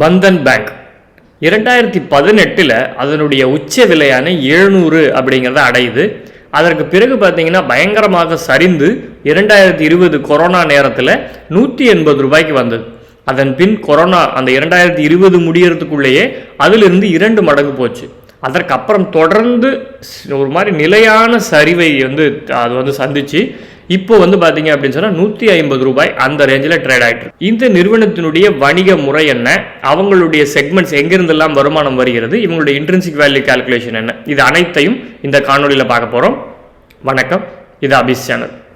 Bandhan bank. இரண்டாயிரத்தி பதினெட்டில் அதனுடைய உச்ச விலையான எழுநூறு அப்படிங்கிறத அடையுது. அதற்கு பிறகு பார்த்தீங்கன்னா பயங்கரமாக சரிந்து இரண்டாயிரத்தி இருபது கொரோனா நேரத்தில் நூற்றி எண்பது ரூபாய்க்கு வந்தது. அதன் பின் கொரோனா அந்த இரண்டாயிரத்தி இருபது முடியறதுக்குள்ளேயே அதிலிருந்து இரண்டு மடங்கு போச்சு. அதற்கப்புறம் தொடர்ந்து ஒரு மாதிரி நிலையான சரிவை வந்து அது வந்து சந்திச்சு இப்போ வந்து பார்த்தீங்க அப்படின்னு சொன்னால் நூற்றி ஐம்பது ரூபாய் அந்த ரேஞ்சில் ட்ரேட் ஆகிட்டு இந்த நிறுவனத்தினுடைய வணிக முறை என்ன? அவங்களுடைய செக்மெண்ட்ஸ் எங்கிருந்தெல்லாம் வருமானம் வருகிறது? இவங்களுடைய இன்ட்ரென்சிக் வேல்யூ கால்குலேஷன் என்ன? இது அனைத்தையும் இந்த காணொளியில் பார்க்க போகிறோம் வணக்கம். இது அபிஸ் சேனல்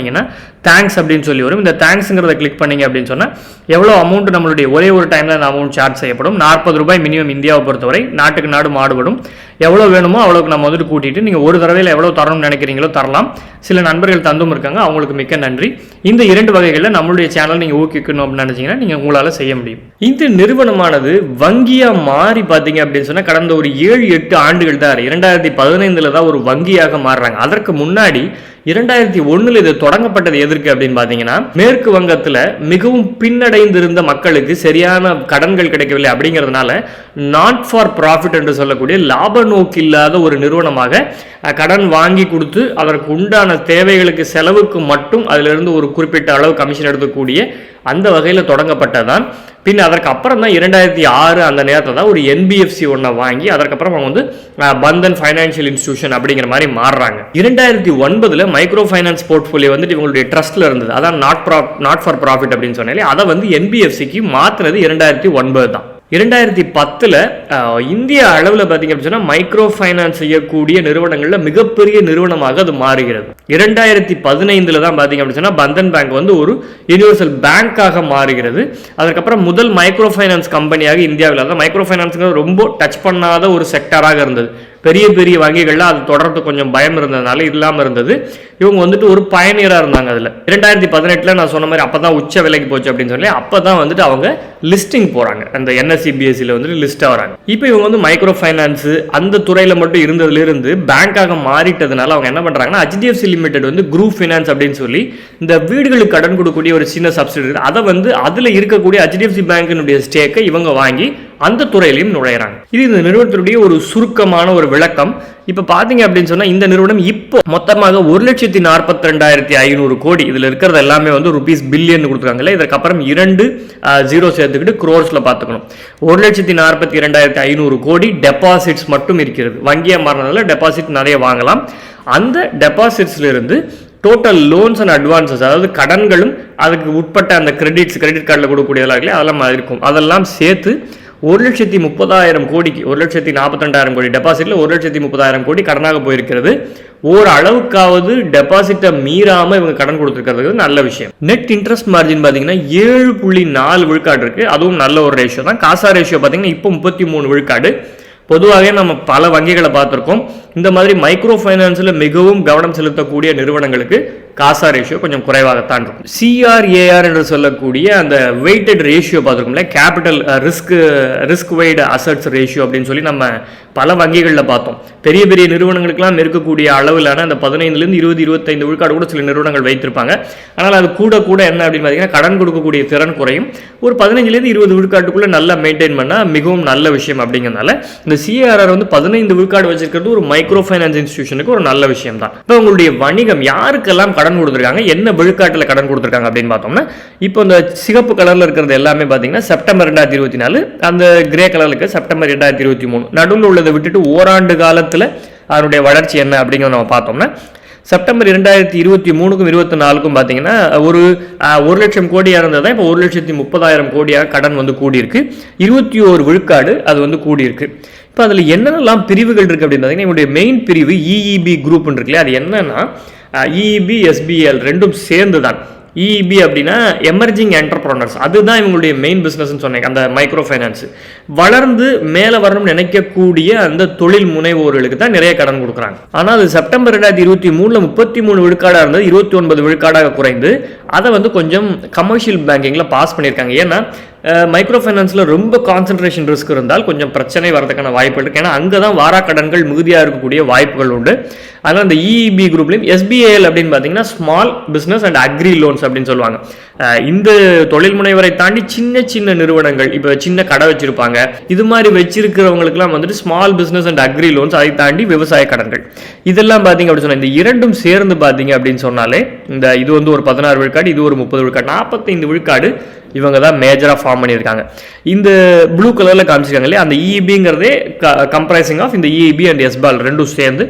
பண்ணிங்கன்னா தேங்க்ஸ் அப்படின்னு சொல்லி வரும். இந்த தேங்க்ஸுங்கிறத கிளிக் பண்ணீங்க அப்படின்னு சொன்னால் எவ்வளோ அமௌண்ட் நம்மளுடைய ஒரே ஒரு டைமில் அந்த அமௌண்ட் சார்ஜ் செய்யப்படும்? நாற்பது ரூபாய் மினிமம் இந்தியாவை பொறுத்தவரை நாட்டுக்கு நாடு மாடுபடும். எவ்வளோ வேணுமோ அவ்வளோக்கு நம்ம வந்துட்டு கூட்டிட்டு நீங்கள் ஒரு தடவையில் எவ்வளோ தரணும்னு நினைக்கிறீங்களோ தரலாம். சில நண்பர்கள் தந்தும் இருக்காங்க அவங்களுக்கு மிக்க நன்றி. இந்த இரண்டு வகைகளில் நம்மளுடைய சேனல் நீங்கள் ஊக்கிக்கணும் அப்படின்னு நினச்சிங்கன்னா நீங்கள் உங்களால் செய்ய முடியும். இந்த நிறுவனமானது வங்கியாக மாறி பார்த்தீங்க அப்படின்னு சொன்னால் கடந்த ஒரு ஏழு எட்டு ஆண்டுகள் தான் இரண்டாயிரத்தி பதினைந்தில் தான் ஒரு வங்கியாக மாறுறாங்க. அதற்கு முன்னாடி இரண்டாயிரத்தி ஒன்றில் இது தொடங்கப்பட்டது எதற்கு அப்படின்னு பார்த்தீங்கன்னா மேற்கு வங்கத்தில் மிகவும் பின்னடைந்திருந்த மக்களுக்கு சரியான கடன்கள் கிடைக்கவில்லை அப்படிங்கிறதுனால நாட் ஃபார் ப்ராஃபிட் என்று சொல்லக்கூடிய லாப நோக்கு இல்லாத ஒரு நிறுவனமாக கடன் வாங்கி கொடுத்து அதற்கு உண்டான தேவைகளுக்கு செலவுக்கு மட்டும் அதிலிருந்து ஒரு குறிப்பிட்ட அளவு கமிஷன் எடுக்கக்கூடிய அந்த வகையில் தொடங்கப்பட்டதான் பின் அதற்கு அப்புறம் தான் இரண்டாயிரத்தி ஆறு அந்த நேரத்தில் தான் ஒரு என்பிஎஃப்சி ஒன்றை வாங்கி அதற்கப்புறம் அவங்க வந்து பந்தன் ஃபைனான்ஷியல் இன்ஸ்டியூஷன் அப்படிங்கிற மாதிரி மாறுறாங்க. இரண்டாயிரத்தி ஒன்பதில் மைக்ரோ ஃபைனான்ஸ் போர்ட்ஃபோலியோ வந்துட்டு இவங்களுடைய ட்ரஸ்ட்டில் இருந்தது. அதான் நாட் ப்ரா நாட் ஃபார் ப்ராஃபிட் அப்படின்னு சொன்னாலே அதை வந்து என்பிஎஃப்சிக்கு மாற்றினது இரண்டாயிரத்தி ஒன்பது தான். இரண்டாயிரத்தி பத்தில் இந்திய அளவில் பார்த்தீங்க அப்படின்னு சொன்னால் மைக்ரோ ஃபைனான்ஸ் செய்யக்கூடிய நிறுவனங்களில் மிகப்பெரிய நிறுவனமாக அது மாறுகிறது. இரண்டாயிரத்தி பதினைந்தில் தான் பார்த்தீங்க அப்படின்னு சொன்னால் பந்தன் பேங்க் வந்து ஒரு யூனிவர்சல் பேங்காக மாறுகிறது. அதுக்கப்புறம் முதல் மைக்ரோ ஃபைனான்ஸ் கம்பெனியாக இந்தியாவில் தான் மைக்ரோ ஃபைனான்ஸுங்கிறது ரொம்ப டச் பண்ணாத ஒரு செக்டராக இருந்தது. பெரிய பெரிய வங்கிகளில் அது தொடர்றது கொஞ்சம் பயம் இருந்ததுனால இல்லாமல் இருந்தது. இவங்க வந்துட்டு ஒரு பயணியராக இருந்தாங்க அதில். இரண்டாயிரத்தி பதினெட்டில் நான் சொன்ன மாதிரி அப்போ தான் உச்ச விலைக்கு போச்சு அப்படின்னு சொல்லி அப்போ தான் வந்துட்டு அவங்க லிஸ்டிங் போகிறாங்க அந்த என்எஸ்சிபிஎஸ்சியில் வந்துட்டு லிஸ்ட்டாக வராங்க. இப்போ இவங்க வந்து மைக்ரோ ஃபைனான்ஸு அந்த துறையில் மட்டும் இருந்ததுலேருந்து பேங்காக மாறிட்டதுனால அவங்க என்ன பண்ணுறாங்கன்னா ஹெச்டிஎஃப்சி லிமிடெட் வந்து குரூப் ஃபைனான்ஸ் அப்படின்னு சொல்லி இந்த வீடுகளுக்கு கடன் கொடுக்கக்கூடிய ஒரு சின்ன சப்சிடி அதை வந்து அதில் இருக்கக்கூடிய ஹெச்டிஎஃப்சி பேங்கினுடைய ஸ்டேக்கை இவங்க வாங்கி அந்த துறையிலையும் நுழையிறாங்க. இது இந்த நிறுவனத்தினுடைய ஒரு சுருக்கமான ஒரு விளக்கம். இப்போ பார்த்தீங்க அப்படின்னு சொன்னால் இந்த நிறுவனம் இப்போ மொத்தமாக ஒரு லட்சத்தி நாற்பத்தி ரெண்டாயிரத்தி ஐநூறு கோடி இதில் இருக்கிறது எல்லாமே வந்து ருபீஸ் பில்லியன் கொடுத்துருக்காங்கல்ல இதற்கப்புறம் இரண்டு ஜீரோ சேர்த்துக்கிட்டு க்ரோர்ஸில் பார்த்துக்கணும். ஒரு லட்சத்தி நாற்பத்தி இரண்டாயிரத்தி ஐநூறு கோடி டெபாசிட்ஸ் மட்டும் இருக்கிறது. வங்கியாக மாறினால டெபாசிட் நிறைய வாங்கலாம். அந்த டெபாசிட்ஸ்லேருந்து டோட்டல் லோன்ஸ் அண்ட் அட்வான்சஸ் அதாவது கடன்களும் அதுக்கு உட்பட்ட அந்த கிரெடிட்ஸ் கிரெடிட் கார்டில் கொடுக்கக்கூடியதெல்லாம் இருக்குல்லையா, அதெல்லாம் இருக்கும். அதெல்லாம் சேர்த்து ஒரு லட்சத்தி முப்பதாயிரம் கோடிக்கு ஒரு லட்சத்தி நாற்பத்தெண்டாயிரம் கோடி டெபாசிட்டில் ஒரு லட்சத்தி முப்பதாயிரம் கோடி கடனாக போயிருக்கிறது. ஓரளவுக்காவது அளவுக்காவது டெபாசிட்டை மீறாமல் இவங்க கடன் கொடுத்துருக்கிறது நல்ல விஷயம். நெட் இன்ட்ரெஸ்ட் மார்ஜின் பார்த்தீங்கன்னா ஏழு புள்ளி நாலு விழுக்காடு இருக்குது அதுவும் நல்ல ஒரு ரேஷியோ தான். காசா ரேஷியோ பார்த்தீங்கன்னா இப்போ முப்பத்தி மூணு விழுக்காடு. பொதுவாகவே நம்ம பல வங்கிகளை பார்த்துருக்கோம். இந்த மாதிரி மைக்ரோ ஃபைனான்ஸில் மிகவும் கவனம் செலுத்தக்கூடிய நிறுவனங்களுக்கு காசா ரேஷியோ கொஞ்சம் குறைவாகத்தான் இருக்கும். சிஆர்ஏஆர் என்று சொல்லக்கூடிய அந்த weighted ratio பார்த்துருக்கோம்ல capital risk risk weighted assets ratio அப்படின்னு சொல்லி நம்ம பல வங்கிகளில் பார்த்தோம். பெரிய பெரிய நிறுவனங்களுக்கெல்லாம் இருக்கக்கூடிய அளவிலான அந்த பதினைந்துலேருந்து இருபது இருபத்தைந்து விழுக்காடு கூட சில நிறுவனங்கள் வைத்திருப்பாங்க. ஆனால் அது கூட கூட என்ன அப்படின்னு பார்த்தீங்கன்னா கடன் கொடுக்கக்கூடிய திறன் குறையும். ஒரு பதினஞ்சுலேருந்து இருபது விழுக்காட்டுக்குள்ளே நல்லா மெயின்டைன் பண்ணால் மிகவும் நல்ல விஷயம் அப்படிங்கிறதுனால இந்த சிஆர்ஆர் வந்து பதினைந்து விழுக்காடு வச்சிருக்கிறது ஒரு மைக்ரோ ஃபைனான்ஸ் இன்ஸ்டியூஷனுக்கு ஒரு நல்ல விஷயம் தான் இப்போ உங்களுடைய வணிகம் யாருக்கெல்லாம் கடன் கொடுத்துருக்காங்க. என்ன விழுக்காட்டில் கடன் கொடுத்துருக்காங்க அப்படின்னு பார்த்தோம்னா இப்போ இந்த சிகப்பு கலரில் இருக்கிறது எல்லாமே பார்த்தீங்கன்னா செப்டம்பர் ரெண்டாயிரத்தி இருபத்தி நாலு அந்த கிரே கலருக்கு செப்டம்பர் ரெண்டாயிரத்தி இருபத்தி மூணு. நடுவில் உள்ளதை விட்டுட்டு ஓராண்டு காலத்தில் அதனுடைய வளர்ச்சி என்ன அப்படிங்கிறத நம்ம பார்த்தோம்னா செப்டம்பர் இரண்டாயிரத்தி இருபத்தி மூணுக்கும் இருபத்தி நாலுக்கும் பார்த்தீங்கன்னா ஒரு ஒரு லட்சம் கோடியாக இருந்தது இப்போ ஒரு லட்சத்தி முப்பதாயிரம் கோடியாக கடன் வந்து கூடியிருக்கு. இருபத்தி ஓரு விழுக்காடு அது வந்து கூடியிருக்கு. இப்போ அதில் என்னென்னலாம் பிரிவுகள் இருக்குது அப்படின்னு பார்த்தீங்கன்னா என்னுடைய மெயின் பிரிவு இஇபி குரூப்னு இருக்குல்ல அது என்னன்னா இஇபி எஸ்பிஎல் ரெண்டும் சேர்ந்து தான் இஇபி அப்படின்னா எமர்ஜிங் என்டர்பிரனர்ஸ் அதுதான் இவங்களுடைய மெயின் பிஸ்னஸ்னு சொன்னேன் அந்த மைக்ரோ ஃபைனான்ஸ் வளர்ந்து மேலே வரணும்னு நினைக்கக்கூடிய அந்த தொழில் முனைவோர்களுக்கு தான் நிறைய கடன் கொடுக்குறாங்க. ஆனால் அது செப்டம்பர் ரெண்டாயிரத்தி இருபத்தி மூணில் முப்பத்தி மூணு விழுக்காடாக இருந்தது இருபத்தி ஒன்பது விழுக்காடாக குறைந்து அதை வந்து கொஞ்சம் கமர்ஷியல் பேங்கிங்கில் பாஸ் பண்ணியிருக்காங்க. ஏன்னா மைக்ரோ ஃபைனான்ஸில் ரொம்ப கான்சன்ட்ரேஷன் ரிஸ்க் இருந்தால் கொஞ்சம் பிரச்சனை வரதுக்கான வாய்ப்பு இருக்குது ஏன்னா அங்கே தான் வாராக்கடன்கள் மிகுதியாக இருக்கக்கூடிய வாய்ப்புகள் உண்டு. அதனால் இந்த இஇபி குரூப்லேயும் எஸ்பிஐஎல் அப்படின்னு பார்த்தீங்கன்னா small business and agri loans அப்படின்னு சொல்லுவாங்க. இந்த தொழில் முனைவரை தாண்டி சின்ன சின்ன நிறுவனங்கள் இப்போ சின்ன கடை வச்சிருப்பாங்க. இது மாதிரி வச்சிருக்கிறவங்களுக்குலாம் வந்துட்டு small business and agri loans அதை தாண்டி விவசாய கடன்கள். இதெல்லாம் பார்த்தீங்க அப்படின்னு சொன்னால் இந்த இரண்டும் சேர்ந்து பார்த்தீங்க அப்படின்னு சொன்னாலே இந்த இது வந்து ஒரு பதினாறு விழுக்காடு இது ஒரு முப்பது விழுக்காடு நாற்பத்தைந்து விழுக்காடு இவங்க தான் மேஜராக ஃபார்ம் பண்ணியிருக்காங்க. இந்த ப்ளூ கலரில் காமிச்சிருக்காங்க இல்லையா? அந்த க கம்ப்ரைசிங் ஆஃப் இந்த இஇபி அண்ட் எஸ்பால் ரெண்டும் சேர்ந்து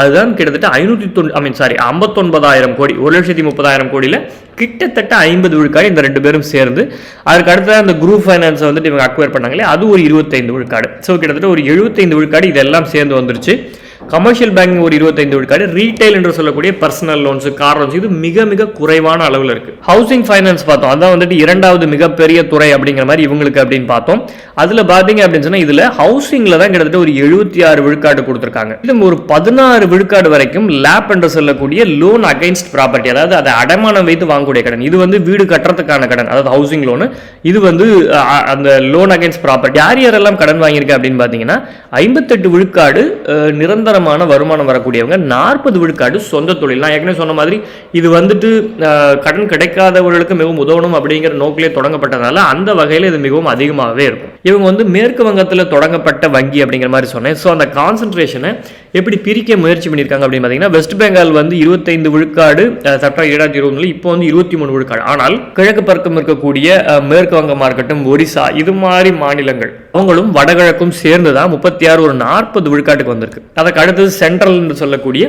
அதுதான் கிட்டத்தட்ட ஐநூற்றி தொண் ஐ மீன் சாரி ஐம்பத்தொன்பதாயிரம் கோடி ஒரு லட்சத்தி முப்பதாயிரம் கோடியில் கிட்டத்தட்ட ஐம்பது விழுக்காடு இந்த ரெண்டு பேரும் சேர்ந்து அதுக்கு அடுத்த அந்த குரூப் ஃபைனான்ஸை வந்துட்டு இவங்க அக்வயர் பண்ணாங்களே அது ஒரு இருபத்தைந்து விழுக்காடு. ஸோ கிட்டத்தட்ட ஒரு எழுபத்தைந்து விழுக்காடு இதெல்லாம் சேர்ந்து வந்துருச்சு. கமர்ஷியல் பேங்கிங் ஒரு இருபத்தைந்து விழுக்காடு ரீட்டைல் என்று சொல்லக்கூடிய பர்சனல் லோன்ஸ் கார் லோன்ஸ் இது மிக மிக குறைவான அளவில் இருக்கு. ஹவுசிங் ஃபைனான்ஸ் பார்த்தோம். அதான் வந்துட்டு இரண்டாவது மிகப்பெரிய துறை அப்படிங்கிற மாதிரி இவங்களுக்கு அப்படின்னு பார்த்தோம். அதுல பாத்தீங்க அப்படின்னு சொன்னா இதுல ஹவுசிங்ல தான் கிட்டத்தட்ட ஒரு எழுபத்தி ஆறு விழுக்காடு கொடுத்துருக்காங்க. இது ஒரு பதினாறு விழுக்காடு வரைக்கும் லேப் என்று சொல்லக்கூடிய லோன் அகைன்ஸ்ட் ப்ராப்பர்ட்டி அதாவது அதை அடமானம் வைத்து வாங்கக்கூடிய கடன். இது வந்து வீடு கட்டுறதுக்கான கடன் அதாவது ஹவுசிங் லோனு இது வந்து அந்த லோன் அகைன்ஸ்ட் ப்ராப்பர்ட்டி யார் யாரெல்லாம் கடன் வாங்கியிருக்கேன் அப்படின்னு பார்த்தீங்கன்னா ஐம்பத்தெட்டு விழுக்காடு நிரந்தர நிரந்தரமான வருமானம் வரக்கூடியவங்க நாற்பது விழுக்காடு சொந்த தொழில். நான் ஏற்கனவே சொன்ன மாதிரி இது வந்துட்டு கடன் கிடைக்காதவர்களுக்கு மிகவும் உதவணும் அப்படிங்கிற நோக்கிலே தொடங்கப்பட்டதால அந்த வகையில் இது மிகவும் அதிகமாகவே இருக்கும். இவங்க வந்து மேற்கு வங்கத்தில் தொடங்கப்பட்ட வங்கி அப்படிங்கிற மாதிரி சொன்னேன். ஸோ அந்த கான்சன்ட்ரேஷனை எப்படி பிரிக்க முயற்சி பண்ணியிருக்காங்க அப்படின்னு பார்த்தீங்கன்னா வெஸ்ட் பெங்கால் வந்து இருபத்தைந்து விழுக்காடு சட்டம் ஏழாயிரத்தி இருபதுல இப்போ வந்து இருபத்தி மூணு விழுக்காடு. ஆனால் கிழக்கு பக்கம் இருக்கக்கூடிய மேற்கு வங்கமாக இருக்கட்டும் ஒரிசா இது மாதிரி மாநிலங்கள் அவங்களும் வடகிழக்கும் சேர்ந்து தான் முப்பத்தி ஆறு ஒரு நாற்பது விழுக்காட்டுக்கு வந்திருக்கு. அதுக்கு அடுத்தது சென்ட்ரல் என்று சொல்லக்கூடிய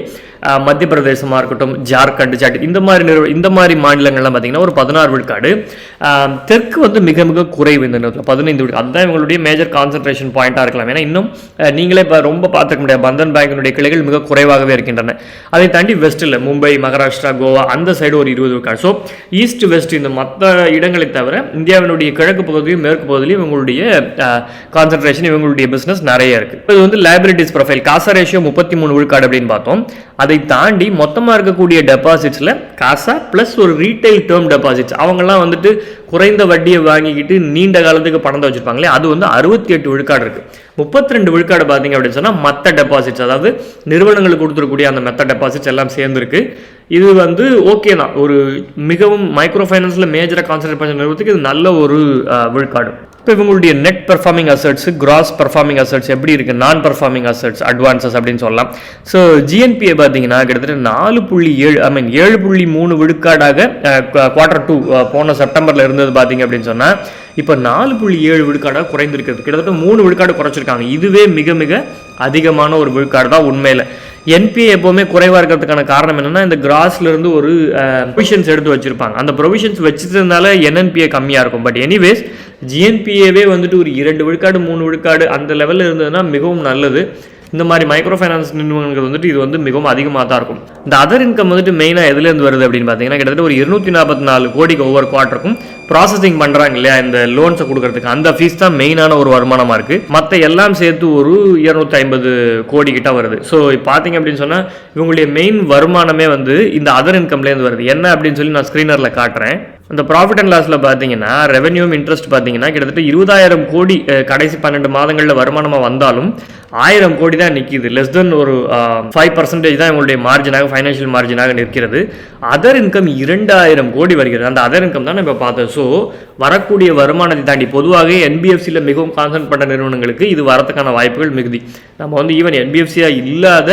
மத்திய பிரதேசமாக இருக்கட்டும் ஜார்க்கண்ட் ஜாட் இந்த மாதிரி நிறுவ இந்த மாதிரி மாநிலங்கள்லாம் பார்த்தீங்கன்னா ஒரு பதினாறு விழுக்காடு. தெற்கு வந்து மிக மிக குறைவு இந்த நேரத்தில் பதினைந்து விழுக்காடு. அதுதான் இவங்களுடைய மேஜர் கான்சன்ட்ரேஷன் பாயிண்டாக இருக்கலாம். ஏன்னா இன்னும் நீங்களே இப்போ ரொம்ப பார்த்துக்க முடியாது. பந்தன் பேங்கினுடைய கிளைகள் மிக குறைவாகவே இருக்கின்றன. அதை தாண்டி வெஸ்ட்டில் மும்பை மகாராஷ்டிரா கோவா அந்த சைடு ஒரு இருபது விழுக்காடு. ஸோ ஈஸ்ட் வெஸ்ட் இந்த மற்ற இடங்களை தவிர இந்தியாவினுடைய கிழக்கு பகுதியும் மேற்கு பகுதியிலும் இவங்களுடைய கான்சன்ட்ரேஷன் இவங்களுடைய பிஸ்னஸ் நிறைய இருக்குது இது வந்து லைபிலிட்டிஸ் ப்ரொஃபைல் காசா ரேஷியோ முப்பத்தி மூணு விழுக்காடு அப்படின்னு பார்த்தோம். அதை தாண்டி மொத்தமாக இருக்கக்கூடிய டெபாசிட்ஸில் காசா ப்ளஸ் ஒரு ரீட்டைல் டேர்ம் டெபாசிட்ஸ் அவங்கெல்லாம் வந்துட்டு குறைந்த வட்டியை வாங்கிக்கிட்டு நீண்ட காலத்துக்கு பணத்தை வச்சுருப்பாங்களே அது வந்து அறுபத்தி எட்டு விழுக்காடு இருக்கு. முப்பத்தி ரெண்டு விழுக்காடு பார்த்தீங்க அப்படின்னு சொன்னால் மற்ற டெபாசிட்ஸ் அதாவது நிறுவனங்களுக்கு கொடுத்துருக்கூடிய அந்த மெத்த டெபாசிட்ஸ் எல்லாம் சேர்ந்துருக்கு. இது வந்து ஓகே தான். ஒரு மிகவும் மைக்ரோ ஃபைனான்ஸில் மேஜராக கான்சன்ட்ரேட் பண்ண நிறுவனத்துக்கு இது நல்ல ஒரு விழுக்காடு. இப்போ இவங்களுடைய net performing assets gross performing assets எப்படி இருக்குது நான் பர்ஃபார்மிங் அசட்ஸ் அட்வான்சஸ் அப்படின்னு சொல்லலாம். ஸோ ஜிஎன்பிஏ பார்த்தீங்கன்னா கிட்டத்தட்ட நாலு புள்ளி ஏழு ஐ மீன் ஏழு புள்ளி மூணு விழுக்காடாக குவார்டர் டூ போன செப்டம்பரில் இருந்தது பார்த்தீங்க அப்படின்னு சொன்னால் இப்போ நாலு புள்ளி ஏழு விழுக்காடாக குறைந்திருக்கிறது. கிட்டத்தட்ட மூணு விழுக்காடு குறைச்சிருக்காங்க. இதுவே மிக மிக அதிகமான ஒரு விழுக்காடு தான் உண்மையில். என்பிஏ எப்போவுமே குறைவாக இருக்கிறதுக்கான காரணம் என்னென்னா இந்த கிராஸ்லேருந்து ஒரு ப்ரொவிஷன்ஸ் எடுத்து வச்சுருப்பாங்க. அந்த ப்ரொவிஷன்ஸ் வச்சதுனால என்என்பிஏ கம்மியாக இருக்கும். பட் எனிவேஸ் ஜிஎன்பிஏவே வந்துட்டு ஒரு இரண்டு விழுக்காடு மூணு விழுக்காடு அந்த லெவலில் இருந்ததுன்னா மிகவும் நல்லது. இந்த மாதிரி மைக்ரோ ஃபைனான்ஸ் நிறுவனங்கள் வந்துட்டு இது வந்து மிகவும் அதிகமாக தான் இருக்கும். இந்த அதர் இன்கம் வந்துட்டு மெயினாக எதுலேருந்து வருது அப்படின்னு பார்த்தீங்கன்னா கிட்டத்தட்ட ஒரு இருநூற்றி நாற்பத்தி நாலு கோடிக்கு ஒவ்வொரு குவார்ட்டருக்கும் ப்ராசஸிங் பண்ணுறாங்க இல்லையா? இந்த லோன்ஸை கொடுக்கறதுக்கு. அந்த ஃபீஸ் தான் மெயினான ஒரு வருமானமாக இருக்குது மற்ற எல்லாம் சேர்த்து ஒரு இரநூத்தி ஐம்பது கோடி கிட்ட வருது. ஸோ பார்த்தீங்க அப்படின்னு சொன்னால் இவங்களுடைய மெயின் வருமானமே வந்து இந்த அதர் இன்கம்லேருந்து வருது. என்ன அப்படின்னு சொல்லி நான் ஸ்க்ரீனரில் காட்டுறேன். அந்த ப்ராஃபிட் அண்ட் லாஸில் பார்த்தீங்கன்னா ரெவன்யூம் இன்ட்ரெஸ்ட் பார்த்தீங்கன்னா கிட்டத்தட்ட இருபதாயிரம் கோடி கடைசி பன்னெண்டு மாதங்களில் வருமானமாக வந்தாலும் ஆயிரம் கோடி தான் நிற்கிது லெஸ் தென் ஒரு ஃபைவ் பர்சன்டேஜ் தான் இவங்களுடைய மார்ஜினாக ஃபைனான்ஷியல் மார்ஜினாக நிற்கிறது. அதர் இன்கம் இரண்டாயிரம் கோடி வருகிறது. அந்த அதர் இன்கம் தான் நம்ம பார்த்தோம். ஸோ வரக்கூடிய வருமானத்தை தாண்டி பொதுவாக என்பிஎஃப்சியில் மிகவும் கான்சன்ட் பண்ண நிறுவனங்களுக்கு இது வரதுக்கான வாய்ப்புகள் மிகுதி. நம்ம வந்து ஈவன் என்பிஎஃப்சியாக இல்லாத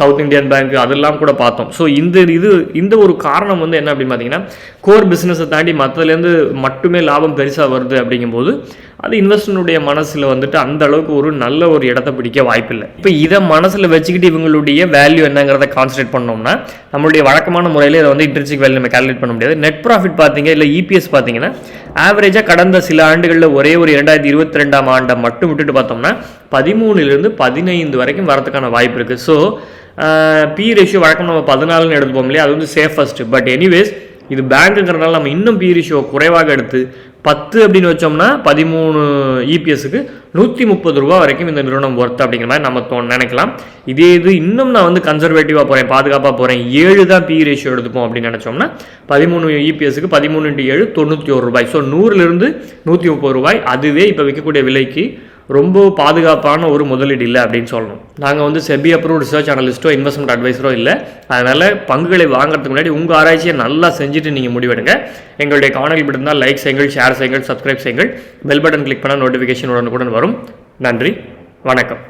சவுத் இந்தியன் பேங்க் அதெல்லாம் கூட பார்த்தோம். ஸோ இந்த இது இந்த ஒரு காரணம் வந்து என்ன அப்படின்னு பார்த்தீங்கன்னா கோர் பிஸ்னஸை தாண்டி மற்றதுலேருந்து மட்டுமே லாபம் பெருசாக வருது அப்படிங்கும்போது அது இன்வெஸ்டனுடைய மனசில் வந்துட்டு அந்த அளவுக்கு ஒரு நல்ல ஒரு இடத்த பிடிக்க வாய்ப்பில்லை. இப்போ இதை மனசில் வச்சுக்கிட்டு இவங்களுடைய வேல்யூ என்னங்கிறத கான்சன்ட்ரேட் பண்ணோம்னா நம்மளுடைய வழக்கமான முறையில் இதை வந்து இன்ட்ரெஸ்டிக் வேல்யூ நம்ம கால்குலேட் பண்ண முடியாது. நெட் ப்ராஃபிட் பார்த்தீங்க இல்லை இபிஎஸ் பார்த்தீங்கன்னா ஆவரேஜாக கடந்த சில ஆண்டுகளில் ஒரே ஒரு இரண்டாயிரத்தி இருபத்தி ரெண்டாம் ஆண்டை மட்டும் விட்டுட்டு பார்த்தோம்னா பதிமூணுலேருந்து பதினைந்து வரைக்கும் வரதுக்கான வாய்ப்பு இருக்குது ஸோ பி ரேஷியோ வழக்கம் நம்ம பதினாலுன்னு எடுத்துப்போம் இல்லையா? அது வந்து சேஃபஸ்ட் பட் எனிவேஸ் இது பேங்க்குங்கிறனால நம்ம இன்னும் பி ரிஷியோ குறைவாக எடுத்து பத்து அப்படின்னு வச்சோம்னா பதிமூணு இபிஎஸ்க்கு நூற்றி முப்பது ரூபா வரைக்கும் இந்த நிறுவனம் ஒர்த் அப்படிங்கிற மாதிரி நம்ம தோ நினைக்கலாம். இதே இது இன்னும் நான் வந்து கன்சர்வேட்டிவாக போகிறேன் பாதுகாப்பாக போகிறேன் ஏழு தான் பி ரேஷியோ எடுத்துப்போம் அப்படின்னு நினச்சோம்னா பதிமூணு இபிஎஸ்க்கு பதிமூணு இன்ட்டு ஏழு தொண்ணூற்றி ஒரு ரூபாய். ஸோ நூறுலேருந்து நூற்றி முப்பது ரூபாய். அதுவே இப்போ விற்கக்கூடிய விலைக்கு ரொம்ப பாதுகாப்பான ஒரு முதலீடு இல்லை அப்படின்னு சொல்லணும். நாங்கள் வந்து செபி அப்ரூவ் ரிசர்ச் அனலிஸ்ட்டோ இன்வெஸ்ட்மெண்ட் அட்வைஸரோ இல்லை. அதனால் பங்குகளை வாங்குறதுக்கு முன்னாடி உங்கள் ஆராய்ச்சியை நல்லா செஞ்சுட்டு நீங்கள் முடிவெடுங்க. எங்களுடைய காணொலி இருந்தால் லைக் செய்யுங்கள் ஷேர் செய்யுங்கள் சப்ஸ்கிரைப் செய்யுங்கள். பெல் பட்டன் கிளிக் பண்ணால் நோட்டிஃபிகேஷன் உடனுக்குடன் வரும். நன்றி வணக்கம்.